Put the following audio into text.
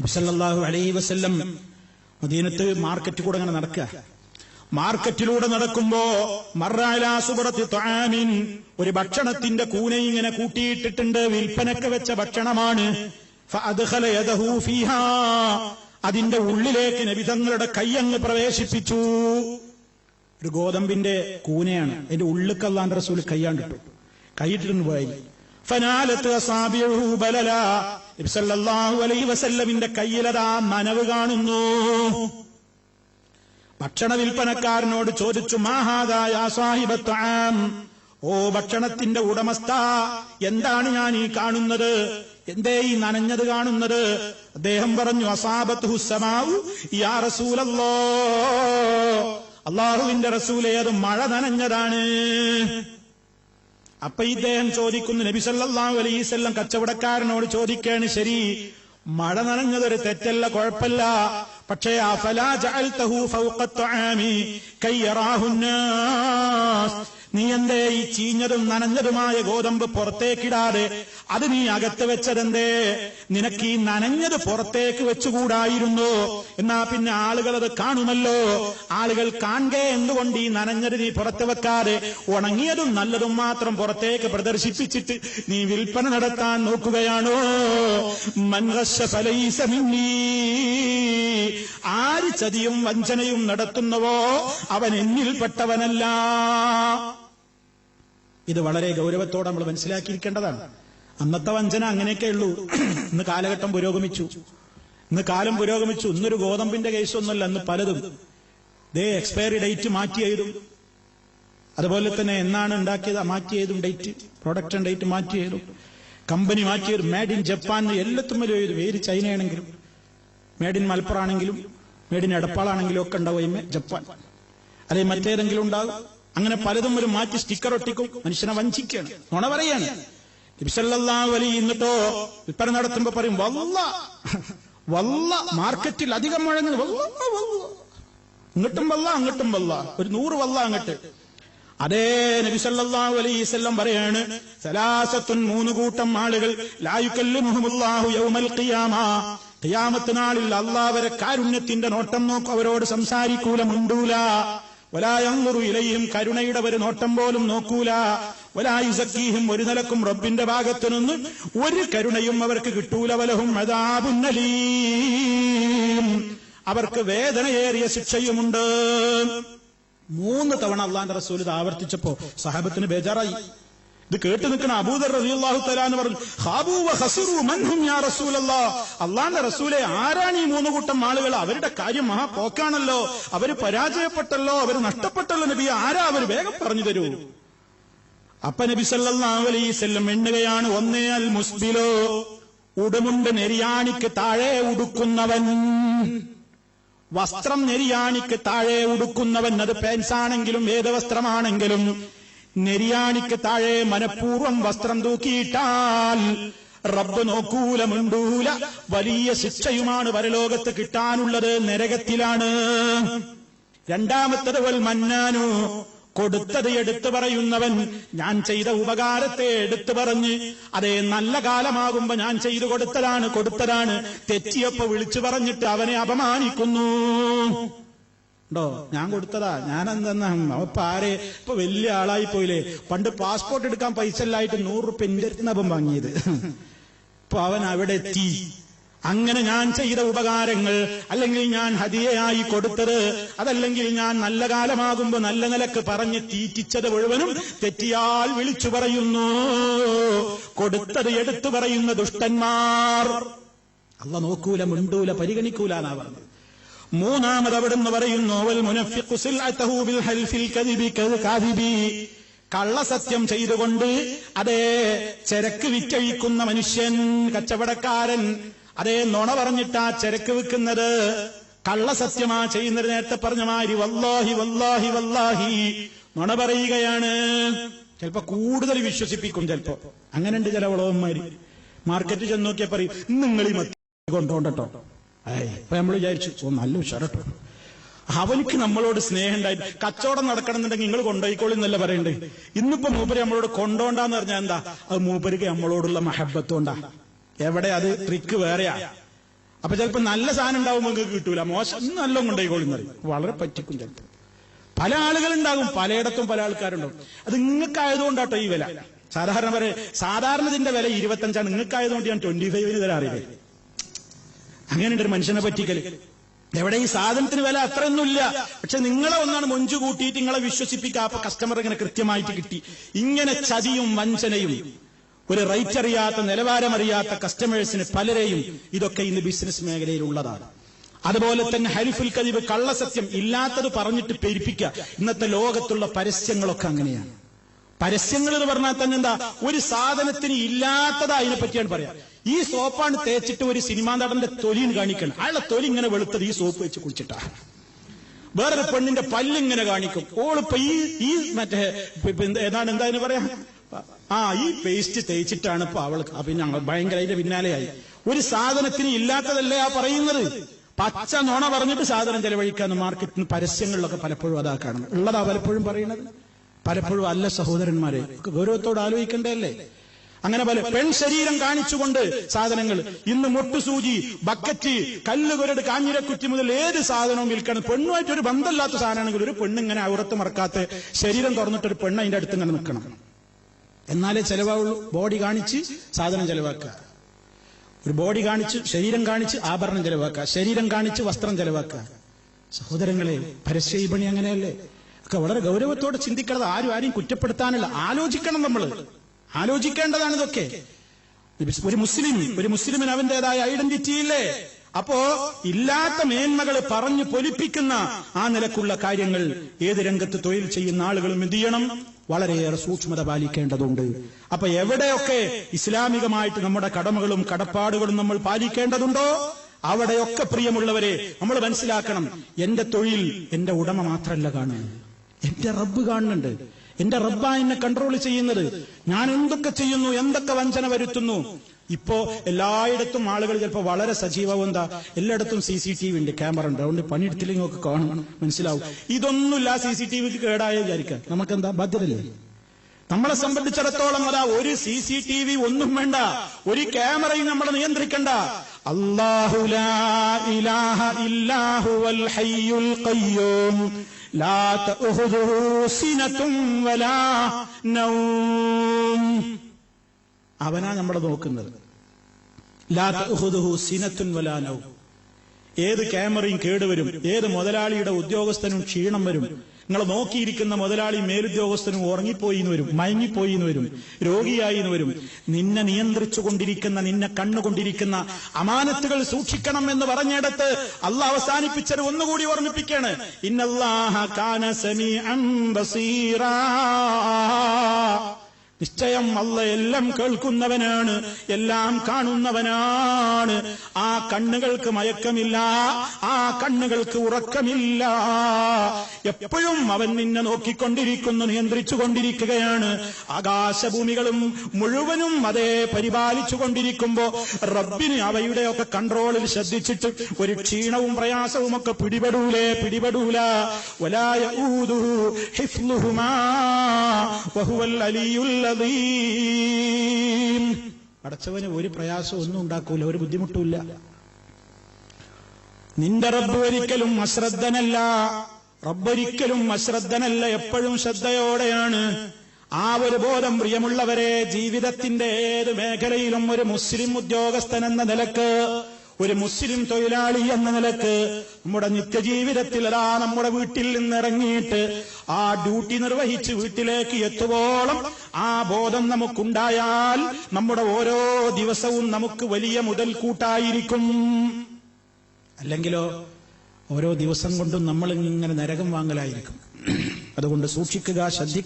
നബിസല്ലാഹു അലൈഹി വസ്ല്ലം മദീനത്ത് മാർക്കറ്റ് കൂടെ അങ്ങനെ നടക്കുക. മാർക്കറ്റിലൂടെ നടക്കുമ്പോ മറാലാസുപുറത്ത് ഒരു ഭക്ഷണത്തിന്റെ കൂന ഇങ്ങനെ കൂട്ടിയിട്ടിട്ടുണ്ട്. വിൽപ്പനക്ക് വെച്ച ഭക്ഷണമാണ്. അതിന്റെ ഉള്ളിലേക്ക് നബിതങ്ങളുടെ കൈയങ്ങ് പ്രവേശിപ്പിച്ചു. ഒരു ഗോതമ്പിന്റെ കൂനയാണ്. അതിന്റെ ഉള്ളിക്ക് അള്ളാന്റെ റസൂൽ കൈയാണ്ടിട്ടു കൈയിട്ടിരുന്ന് പോയി. അസാബിഉഹു അലൈ വസല്ലമിന്റെ കയ്യിലതാ നനവ് കാണുന്നു. ഭക്ഷണ വിൽപ്പനക്കാരനോട് ചോദിച്ചു മാഹാദായ സാഹിബത്വം ഓ ഭക്ഷണത്തിന്റെ ഉടമസ്ഥ എന്താണ് ഞാൻ ഈ കാണുന്നത്? എന്തേ ഈ നനഞ്ഞത് കാണുന്നത്? അദ്ദേഹം പറഞ്ഞു അസാബത്ത് ഹുസമാവു യാ റസൂലല്ലോ. അള്ളാഹുവിന്റെ റസൂലേ അത് മഴ നനഞ്ഞതാണ്. അപ്പൊ ഇദ്ദേഹം ചോദിക്കുന്നു നബി സല്ലല്ലാഹു അലൈഹി വസല്ലം കച്ചവടക്കാരനോട് ചോദിക്കാണ് ശരി മഴ നനഞ്ഞതൊരു തെറ്റല്ല കുഴപ്പമില്ല. പക്ഷേ നീ എന്തേ ഈ ചീഞ്ഞതും നനഞ്ഞതുമായ ഗോതമ്പ് പുറത്തേക്കിടാതെ? അത് നീ അകത്ത് വെച്ചതെന്തേ? നിനക്ക് ഈ നനഞ്ഞത് പുറത്തേക്ക് വെച്ചുകൂടായിരുന്നു? എന്നാ പിന്നെ ആളുകൾ അത് കാണുമല്ലോ. ആളുകൾ കാണേ എന്തുകൊണ്ട് ഈ നനഞ്ഞത് നീ പുറത്ത് വെക്കാതെ? ഉണങ്ങിയതും നല്ലതും മാത്രം പുറത്തേക്ക് പ്രദർശിപ്പിച്ചിട്ട് നീ വിൽപ്പന നടത്താൻ നോക്കുകയാണോ? മൻഹശ ഫലൈസമിന്നീ ആര് ചതിയും വഞ്ചനയും നടത്തുന്നവോ? അവൻ എന്നിൽപ്പെട്ടവനല്ല. ഇത് വളരെ ഗൗരവത്തോടെ നമ്മൾ മനസ്സിലാക്കിയിരിക്കേണ്ടതാണ്. അന്നത്തെ വഞ്ചന അങ്ങനെയൊക്കെ ഉള്ളൂ. ഇന്ന് കാലഘട്ടം പുരോഗമിച്ചു. ഇന്ന് കാലം പുരോഗമിച്ചു. ഇന്നൊരു ഗോതമ്പിന്റെ കേസൊന്നുമല്ല ഇന്ന് പലതും. ദേ എക്സ്പയറി ഡേറ്റ് മാറ്റി എഴുതും അതുപോലെ തന്നെ എന്നാണ് ഉണ്ടാക്കിയത്? മാറ്റി എഴുതും ഡേറ്റ് പ്രൊഡക്ഷൻ ഡേറ്റ് മാറ്റി എഴുതും കമ്പനി മാറ്റി എഴുതും മേഡ് ഇൻ ജപ്പാൻ എല്ലാത്തും എഴുതും ഏത് ചൈനയാണെങ്കിലും മേഡ് ഇൻ മലപ്പുറാണെങ്കിലും മേഡ് ഇൻ എടപ്പാളാണെങ്കിലും ഒക്കെ ഉണ്ടാവും ജപ്പാൻ അല്ലെങ്കിൽ മറ്റേതെങ്കിലും ഉണ്ടാകും അങ്ങനെ പലതും ഒരു മാറ്റി സ്റ്റിക്കർ ഒട്ടിക്കും. മനുഷ്യനെ വഞ്ചിക്കുകയാണ്. നുണ പറയാണ്. വലി ഇന്നിട്ടോ വിൽപ്പന നടത്തുമ്പോ പറയും വല്ല വല്ല മാർക്കറ്റിൽ അധികം വല്ല ഇങ്ങോട്ടും വല്ല അങ്ങോട്ടും വല്ല. ഒരു നൂറ് വല്ല അങ്ങട്ട്. അതേ നബി സല്ലല്ലാഹു അലൈഹി വസല്ലം പറയാണ് സലാസത്തുൻ മൂന്ന് കൂട്ടം ആളുകൾ ലായുക്കല്ലു മുഹമ്മുല്ലാഹു യൗമൽ ഖിയാമ. ഖിയാമത്ത് നാളിൽ അല്ലാഹ് കാരുണ്യത്തിന്റെ നോട്ടം നോക്കും. അവരോട് സംസാരിക്കൂല മുണ്ടൂല. വലായങ്ങുറു ഇലയും കരുണയുടെ ഒരു നോട്ടം പോലും നോക്കൂല. വലായുസക്കീഹും ഒരു നിലക്കും റബ്ബിന്റെ ഭാഗത്തു നിന്ന് ഒരു കരുണയും അവർക്ക് കിട്ടൂല. വലഹും അതാപുന്നലീം അവർക്ക് വേദനയേറിയ ശിക്ഷയുമുണ്ട്. മൂന്ന് തവണ അള്ളാന്റെ റസൂൽ ഇത് ആവർത്തിച്ചപ്പോ സഹാബത്തിന് ബേജാറായി. ഇത് കേട്ട് നിൽക്കുന്ന അബൂദർ റളിയല്ലാഹു തലാന്ന് പറഞ്ഞു അള്ളാന്റെ റസൂലെ ആരാണ് ഈ മൂന്ന് കൂട്ടം ആളുകൾ? അവരുടെ കാര്യം മഹാ പോക്കാണല്ലോ. അവർ പരാജയപ്പെട്ടല്ലോ. അവർ നഷ്ടപ്പെട്ടല്ലോ നബി ആരാ അവർ വേഗം പറഞ്ഞു തരൂ. അപ്പ നബി സല്ലല്ലാഹു അലൈഹി എണ്ണുകയാണ് ഒന്നേ അൽ മുസ്ബിലോ. ഉടുമുണ്ട് നെരിയാണിക്ക് താഴെ ഉടുക്കുന്നവൻ. വസ്ത്രം നെരിയാണിക്ക് താഴെ ഉടുക്കുന്നവൻ. അത് പാൻസാണെങ്കിലും ഏത് വസ്ത്രമാണെങ്കിലും നെരിയാണിക്ക് താഴെ മനഃപൂർവം വസ്ത്രം തൂക്കിയിട്ടാൽ റബ്ബ് നോക്കൂല മുണ്ടൂല. വലിയ ശിക്ഷയുമാണ് പരലോകത്ത് കിട്ടാനുള്ളത് നരകത്തിലാണ്. രണ്ടാമത്തത് വൽ മന്നാനു. കൊടുത്തത് എടുത്തു പറയുന്നവൻ ഞാൻ ചെയ്ത ഉപകാരത്തെ എടുത്തു പറഞ്ഞ് അതേ നല്ല കാലമാകുമ്പോ ഞാൻ ചെയ്തു കൊടുത്തതാണ് കൊടുത്തതാണ്. തെറ്റിയപ്പോ വിളിച്ചു പറഞ്ഞിട്ട് അവനെ അപമാനിക്കുന്നു. ഉണ്ടോ? ഞാൻ കൊടുത്തതാ. ഞാൻ എന്തെന്നാ അപ്പൊ ആരെ? ഇപ്പൊ വലിയ ആളായി പോയില്ലേ. പണ്ട് പാസ്പോർട്ട് എടുക്കാൻ പൈസ ഇല്ലായിട്ട് നൂറ് റുപ്യ എന്റെ അടുത്തുനിന്നപ്പം വാങ്ങിയത്. ഇപ്പൊ അവൻ അവിടെ എത്തി. അങ്ങനെ ഞാൻ ചെയ്ത ഉപകാരങ്ങൾ അല്ലെങ്കിൽ ഞാൻ ഹതിയായി കൊടുത്തത് അതല്ലെങ്കിൽ ഞാൻ നല്ല കാലമാകുമ്പോ നല്ല നിലയ്ക്ക് പറഞ്ഞ് തീറ്റിച്ചത് മുഴുവനും തെറ്റിയാൽ വിളിച്ചു പറയുന്നു. കൊടുത്തത് എടുത്തു പറയുന്ന ദുഷ്ടന്മാർ. അല്ല നോക്കൂല മുണ്ടൂല പരിഗണിക്കൂല പറഞ്ഞത്. മൂന്നാമത് അവിടുന്ന് പറയുന്നു കള്ളസത്യം ചെയ്തുകൊണ്ട് അതേ ചരക്ക് വിറ്റഴിക്കുന്ന മനുഷ്യൻ കച്ചവടക്കാരൻ അതേ നുണ പറഞ്ഞിട്ടാ ചരക്ക് വിൽക്കുന്നത്. കള്ളസത്യമാ ചെയ്യുന്നത് നേരത്തെ പറഞ്ഞ മാരി വല്ലാഹി വല്ലാഹി വല്ലാഹി. നുണ പറയുകയാണ്. ചിലപ്പോ കൂടുതൽ വിശ്വസിപ്പിക്കും ചിലപ്പോ. അങ്ങനെയുണ്ട് ചില വളവന്മാര്. മാർക്കറ്റ് ചെന്ന് നോക്കിയാൽ പറയും നിങ്ങൾ ഈ മത്തി കൊണ്ടോണ്ടോ ഇപ്പൊ നമ്മൾ വിചാരിച്ചു ഓ നല്ല ഉഷാറട്ടോ. അവനിക്ക് നമ്മളോട് സ്നേഹം ഉണ്ടായി. കച്ചവടം നടക്കണമെന്നുണ്ടെങ്കിൽ നിങ്ങൾ കൊണ്ടുപോയിക്കോളി എന്നല്ല പറയണ്ടേ. ഇന്നിപ്പോ മൂപ്പര് നമ്മളോട് കൊണ്ടോണ്ടാന്ന് പറഞ്ഞാൽ എന്താ? അത് മൂപ്പർക്ക് നമ്മളോടുള്ള മഹബത്തോണ്ടാ. എവിടെ അത് ട്രിക്ക് വേറെയാ. അപ്പൊ ചിലപ്പോ നല്ല സാധനം ഉണ്ടാവുമ്പോൾ നിങ്ങൾക്ക് കിട്ടൂല. മോശം നല്ല കൊണ്ടുപോയിക്കോളി എന്ന് പറയും. വളരെ പറ്റിക്കും ചിലപ്പോൾ പല ആളുകളുണ്ടാകും പലയിടത്തും പല ആൾക്കാരുണ്ടാവും അത് നിങ്ങൾക്കായതുകൊണ്ടാട്ടോ ഈ വില. സാധാരണ പറയ സാധാരണ ഇതിന്റെ വില ഇരുപത്തഞ്ചാണ്. നിങ്ങൾക്കായതുകൊണ്ട് ഞാൻ ട്വന്റി ഫൈവിന് തരാം അറിയില്ലേ. അങ്ങനെയുണ്ട് ഒരു മനുഷ്യനെ പറ്റിക്കൽ. എവിടെ ഈ സാധനത്തിന് വില അത്രയൊന്നുമില്ല. പക്ഷെ നിങ്ങളെ ഒന്നാണ് മൊഞ്ചു കൂട്ടിയിട്ട് നിങ്ങളെ വിശ്വസിപ്പിക്കാ കസ്റ്റമർ ഇങ്ങനെ കൃത്യമായിട്ട് കിട്ടി. ഇങ്ങനെ ചതിയും വഞ്ചനയും ഒരു റേറ്റ് അറിയാത്ത നിലവാരമറിയാത്ത കസ്റ്റമേഴ്സിന് പലരെയും ഇതൊക്കെ ഇന്ന് ബിസിനസ് മേഖലയിൽ ഉള്ളതാണ് അതുപോലെ തന്നെ ഹരിഫുൽ കദിബ് കള്ളസത്യം ഇല്ലാത്തത് പറഞ്ഞിട്ട് പെരുപ്പിക്കുക ഇന്നത്തെ ലോകത്തുള്ള പരസ്യങ്ങളൊക്കെ അങ്ങനെയാണ്. പരസ്യങ്ങൾ എന്ന് പറഞ്ഞാൽ തന്നെ എന്താ? ഒരു സാധനത്തിന് ഇല്ലാത്തത് അതിനെ പറ്റിയാണ് പറയാ. ഈ സോപ്പാണ് തേച്ചിട്ട് ഒരു സിനിമാ നടന്റെ തൊലിയും കാണിക്കണം. അയാളുടെ തൊലി ഇങ്ങനെ വെളുത്തത് ഈ സോപ്പ് വെച്ച് കുളിച്ചിട്ടാ. വേറൊരു പെണ്ണിന്റെ പല്ലിങ്ങനെ കാണിക്കും. ഓളിപ്പോ ഈ ഈ മറ്റേ ഏതാണ് എന്താ പറയാ? ആ ഈ പേസ്റ്റ് തേച്ചിട്ടാണ് ഇപ്പൊ അവൾക്ക് പിന്നെ ഭയങ്കര അതിന്റെ പിന്നാലെയായി. ഒരു സാധനത്തിന് ഇല്ലാത്തതല്ലേ ആ പറയുന്നത്? പച്ച നുണ പറഞ്ഞിട്ട് സാധനം ചെലവഴിക്കാന്ന് മാർക്കറ്റിന് പരസ്യങ്ങളിലൊക്കെ പലപ്പോഴും അതാ കാണുന്നത്. ഉള്ളതാ പലപ്പോഴും പറയുന്നത്. പലപ്പോഴും അല്ല സഹോദരന്മാരെ. ഗൗരവത്തോട് ആലോചിക്കണ്ടല്ലേ അങ്ങനെ പല പെൺ ശരീരം കാണിച്ചുകൊണ്ട് സാധനങ്ങൾ. ഇന്ന് മുട്ടുസൂചി ബക്കറ്റ് കല്ലുകൊരട് കാഞ്ഞിരക്കുറ്റി മുതൽ ഏത് സാധനവും വിൽക്കണം. പെണ്ണുമായിട്ട് ഒരു ബന്ധമില്ലാത്ത സാധനമാണെങ്കിൽ ഒരു പെണ്ണിങ്ങനെ ഔറത്ത് മറക്കാത്ത ശരീരം തുറന്നിട്ട് ഒരു പെണ്ണ് അതിന്റെ അടുത്ത് ഇങ്ങനെ നിൽക്കണം. എന്നാലേ ചെലവാവുള്ളൂ. ബോഡി കാണിച്ച് സാധനം ചെലവാക്കുക. ഒരു ബോഡി കാണിച്ച് ശരീരം കാണിച്ച് ആഭരണം ചെലവാക്കുക. ശരീരം കാണിച്ച് വസ്ത്രം ചെലവാക്കുക. സഹോദരങ്ങളെ പരസ്യ വിപണി അങ്ങനെയല്ലേ? ഒക്കെ വളരെ ഗൗരവത്തോടെ ചിന്തിക്കേണ്ടത് ആരും ആരെയും കുറ്റപ്പെടുത്താനല്ല. ആലോചിക്കണം നമ്മൾ ആലോചിക്കേണ്ടതാണ് ഇതൊക്കെ. ഒരു മുസ്ലിം ഒരു മുസ്ലിമിന് അവന്റേതായ ഐഡന്റിറ്റി ഇല്ലേ? അപ്പോ ഇല്ലാത്ത മേന്മകൾ പറഞ്ഞു പൊലിപ്പിക്കുന്ന ആ നിലക്കുള്ള കാര്യങ്ങൾ ഏത് രംഗത്ത് തൊഴിൽ ചെയ്യുന്ന ആളുകളും എന്ത് ചെയ്യണം? വളരെയേറെ സൂക്ഷ്മത പാലിക്കേണ്ടതുണ്ട്. അപ്പൊ എവിടെയൊക്കെ ഇസ്ലാമികമായിട്ട് നമ്മുടെ കടമകളും കടപ്പാടുകളും നമ്മൾ പാലിക്കേണ്ടതുണ്ടോ? അവിടെയൊക്കെ പ്രിയമുള്ളവരെ നമ്മൾ മനസ്സിലാക്കണം എന്റെ തൊഴിൽ എന്റെ ഉടമ മാത്രമല്ല കാണുന്നത്. എന്റെ റബ്ബ് കാണുന്നുണ്ട്. എന്റെ റബ്ബാ എന്നെ കൺട്രോൾ ചെയ്യുന്നത്. ഞാൻ എന്തൊക്കെ ചെയ്യുന്നു എന്തൊക്കെ വഞ്ചന വരുത്തുന്നു. ഇപ്പോ എല്ലായിടത്തും ആളുകൾ ചിലപ്പോൾ വളരെ സജീവവും എന്താ എല്ലായിടത്തും സി സി ടി വി ഉണ്ട് ക്യാമറ ഉണ്ട്. അതുകൊണ്ട് പണിയെടുത്തില്ലെങ്കിൽ ഒക്കെ കാണണം മനസ്സിലാവും. ഇതൊന്നുമില്ല സി സി ടി വിക്ക് കേടായ വിചാരിക്കാം നമുക്കെന്താ ബാധ്യതയില്ലേ നമ്മളെ സംബന്ധിച്ചിടത്തോളം അതാ ഒരു സി സി ടി വി ഒന്നും വേണ്ട. ഒരു ക്യാമറയും നമ്മളെ നിയന്ത്രിക്കണ്ട. അല്ലാഹു ലാ ഇലാഹ ഇല്ലാഹുവൽ ഹയ്യുൽ ഖയ്യൂം. അവനാ നമ്മളെ നോക്കുന്നത്. ഏത് ക്യാമറയും കേടുവരും ഏത് മുതലാളിയുടെ ഉദ്യോഗസ്ഥനും ക്ഷീണം വരും നിങ്ങൾ നോക്കിയിരിക്കുന്ന മുതലാളി മേലുദ്യോഗസ്ഥനും ഉറങ്ങിപ്പോയി എന്ന് വരും മയങ്ങിപ്പോയി എന്ന് വരും രോഗിയായി എന്ന് വരും. നിന്നെ നിയന്ത്രിച്ചു കൊണ്ടിരിക്കുന്ന നിന്നെ കണ്ണുകൊണ്ടിരിക്കുന്ന അമാനത്തുകൾ സൂക്ഷിക്കണം എന്ന് പറഞ്ഞിടത്ത് അല്ല അവസാനിപ്പിച്ചത് ഒന്നുകൂടി ഓർമ്മിപ്പിക്കാണ് ഇന്നല്ലാഹ കാന സമീഅൻ ബസീറാ. നിശ്ചയം അല്ല എല്ലാം കേൾക്കുന്നവനാണ് എല്ലാം കാണുന്നവനാണ്. ആ കണ്ണുകൾക്ക് മയക്കമില്ല ആ കണ്ണുകൾക്ക് ഉറക്കമില്ല. എപ്പോഴും അവൻ നിന്നെ നോക്കിക്കൊണ്ടിരിക്കുന്നു നിയന്ത്രിച്ചു കൊണ്ടിരിക്കുകയാണ് ആകാശഭൂമികളും മുഴുവനും അതേ പരിപാലിച്ചു കൊണ്ടിരിക്കുമ്പോ റബ്ബിന് അവയുടെയൊക്കെ കൺട്രോളിൽ ശ്രദ്ധിച്ചിട്ട് ഒരു ക്ഷീണവും പ്രയാസവും ഒക്കെ പിടിപെടൂലേ പിടിപെടൂല. ഒലായ ഊതു അലിയുൽ അടച്ചവന് ഒരു പ്രയാസം ഒന്നും ഉണ്ടാക്കൂല ഒരു ബുദ്ധിമുട്ടുമില്ല. നിന്റെ റബ്ബ് ഒരിക്കലും അശ്രദ്ധനല്ല. റബ്ബൊരിക്കലും അശ്രദ്ധനല്ല എപ്പോഴും ശ്രദ്ധയോടെയാണ്. ആ ഒരു ബോധം പ്രിയമുള്ളവരെ ജീവിതത്തിന്റെ ഏത് മേഖലയിലും ഒരു മുസ്ലിം ഉദ്യോഗസ്ഥൻ എന്ന നിലയ്ക്ക് ഒരു മുസ്ലിം തൊഴിലാളി എന്ന നിലയ്ക്ക് നമ്മുടെ നിത്യജീവിതത്തിൽ അതാ നമ്മുടെ വീട്ടിൽ നിന്നിറങ്ങിയിട്ട് ആ ഡ്യൂട്ടി നിർവഹിച്ച് വീട്ടിലേക്ക് എത്തുവോളം ആ ബോധം നമുക്കുണ്ടായാൽ നമ്മുടെ ഓരോ ദിവസവും നമുക്ക് വലിയ മുതൽക്കൂട്ടായിരിക്കും. അല്ലെങ്കിലോ ഓരോ ദിവസം കൊണ്ടും നമ്മൾ ഇങ്ങനെ നരകം വാങ്ങലായിരിക്കും. അതുകൊണ്ട് സൂക്ഷിക്കുക ശ്രദ്ധിക്കുക.